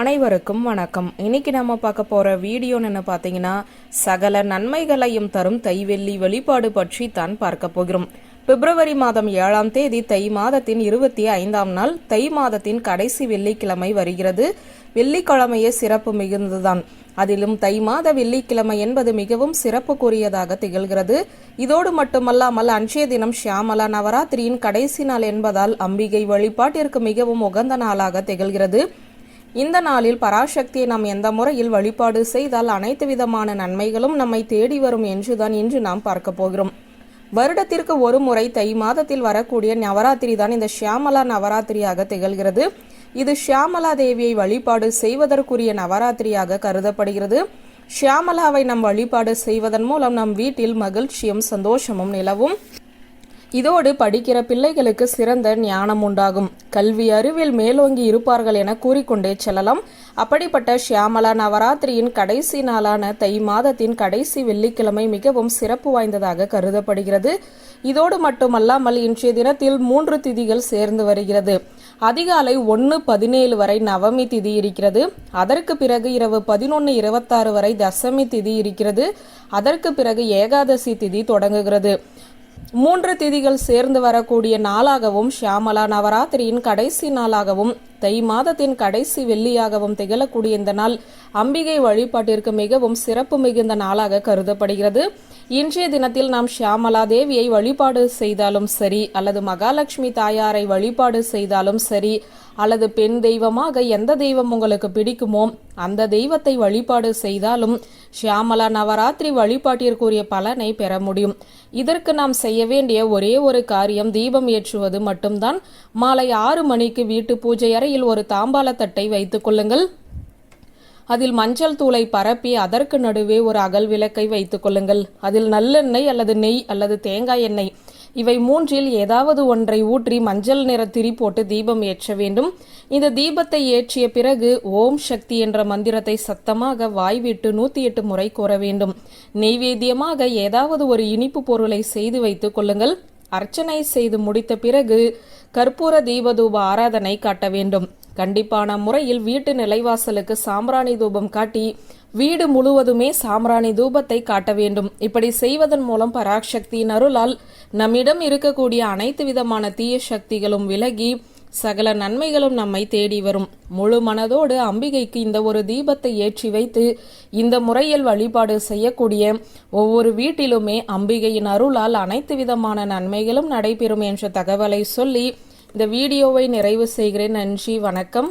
அனைவருக்கும் வணக்கம். இன்னைக்கு நம்ம பார்க்க போற வீடியோன்னு பார்த்தீங்கன்னா சகல நன்மைகளையும் தரும் தைவெள்ளி வழிபாடு பற்றி தான் பார்க்க போகிறோம். பிப்ரவரி மாதம் ஏழாம் தேதி தை மாதத்தின் இருபத்தி ஐந்தாம் நாள் தை மாதத்தின் கடைசி வெள்ளிக்கிழமை வருகிறது. வெள்ளிக்கிழமையே சிறப்பு மிகுந்ததுதான். அதிலும் தை மாத வெள்ளிக்கிழமை என்பது மிகவும் சிறப்புக்குரியதாக திகழ்கிறது. இதோடு மட்டுமல்லாமல் அன்றைய தினம் ஷியாமலா நவராத்திரியின் கடைசி நாள் என்பதால் அம்பிகை வழிபாட்டிற்கு மிகவும் உகந்த நாளாக திகழ்கிறது. இந்த நாளில் பராசக்தியை நாம் எந்த முறையில் வழிபாடு செய்தால் அனைத்து விதமான நன்மைகளும் நம்மை தேடி வரும் என்றுதான் இன்று நாம் பார்க்க போகிறோம். வருடத்திற்கு ஒரு முறை தை மாதத்தில் வரக்கூடிய நவராத்திரி தான் இந்த ஷியாமலா நவராத்திரியாக திகழ்கிறது. இது ஷியாமலா தேவியை வழிபாடு செய்வதற்குரிய நவராத்திரியாக கருதப்படுகிறது. ஷியாமலாவை நம் வழிபாடு செய்வதன் மூலம் நம் வீட்டில் மகிழ்ச்சியும் சந்தோஷமும் நிலவும். இதோடு படிக்கிற பிள்ளைகளுக்கு சிறந்த ஞானம் உண்டாகும். கல்வி அறிவில் மேலோங்கி இருப்பார்கள் என கூறிக்கொண்டே செல்லலாம். அப்படிப்பட்ட ஷியாமலா நவராத்திரியின் கடைசி நாளான தை மாதத்தின் கடைசி வெள்ளிக்கிழமை மிகவும் சிறப்பு வாய்ந்ததாக கருதப்படுகிறது. இதோடு மட்டுமல்லாமல் இன்றைய தினத்தில் மூன்று திதிகள் சேர்ந்து வருகிறது. அதிகாலை ஒன்று பதினேழு வரை நவமி திதி இருக்கிறது. அதற்கு பிறகு இரவு பதினொன்று இருபத்தாறு வரை தசமி திதி இருக்கிறது. அதற்கு பிறகு ஏகாதசி திதி தொடங்குகிறது. மூன்று திதிகள் சேர்ந்து வரக்கூடிய நாளாகவும் ஷியாமலா நவராத்திரியின் கடைசி நாளாகவும் தை மாதத்தின் கடைசி வெள்ளியாகவும் திகழக்கூடிய இந்த நாள் அம்பிகை வழிபாட்டிற்கு மிகவும் சிறப்பு மிகுந்த நாளாக கருதப்படுகிறது. இன்றைய தினத்தில் நாம் ஷியாமலா தேவியை வழிபாடு செய்தாலும் சரி அல்லது மகாலட்சுமி தாயாரை வழிபாடு செய்தாலும் சரி அல்லது பெண் தெய்வமாக எந்த தெய்வம் உங்களுக்கு பிடிக்குமோ அந்த தெய்வத்தை வழிபாடு செய்தாலும் ஷியாமலா நவராத்திரி வழிபாட்டிற்குரிய பலனை பெற முடியும். இதற்கு நாம் செய்ய வேண்டிய ஒரே ஒரு காரியம் தீபம் ஏற்றுவது மட்டும்தான். மாலை ஆறு மணிக்கு வீட்டு பூஜை அறையில் ஒரு தாம்பாளத்தட்டை வைத்துக் கொள்ளுங்கள். அதில் மஞ்சள் தூளை பரப்பி அதற்கு நடுவே ஒரு அகல் விளக்கை வைத்துக் கொள்ளுங்கள். அதில் நல்லெண்ணெய் அல்லது நெய் அல்லது தேங்காய் எண்ணெய். இவை மூன்றில் ஏதாவது ஒன்றை ஊற்றி மஞ்சள் நிற திரி போட்டு தீபம் ஏற்ற வேண்டும். இந்த தீபத்தை ஏற்றிய பிறகு ஓம் சக்தி என்ற மந்திரத்தை சத்தமாக வாய்விட்டு நூத்தி எட்டு முறை கூற வேண்டும். நெய்வேத்தியமாக ஏதாவது ஒரு இனிப்பு பொருளை செய்து வைத்துக் கொள்ளுங்கள். அர்ச்சனை செய்து முடித்த பிறகு கற்பூர தீபதூப ஆராதனை காட்ட வேண்டும். கண்டிப்பான முறையில் வீட்டு நிலைவாசலுக்கு சாம்பிராணி தூபம் காட்டி வீடு முழுவதுமே சாம்பிராணி தூபத்தை காட்ட வேண்டும். இப்படி செய்வதன் மூலம் பராக்சக்தியின் அருளால் நம்மிடம் இருக்கக்கூடிய அனைத்து விதமான தீய சக்திகளும் விலகி சகல நன்மைகளும் நம்மை தேடி வரும். முழு மனதோடு அம்பிகைக்கு இந்த ஒரு தீபத்தை ஏற்றி வைத்து இந்த முறையில் வழிபாடு செய்யக்கூடிய ஒவ்வொரு வீட்டிலுமே அம்பிகையின் அருளால் அனைத்து விதமான நன்மைகளும் நடைபெறும் என்ற தகவலை சொல்லி இந்த வீடியோவை நிறைவு செய்கிறேன். நன்றி வணக்கம்.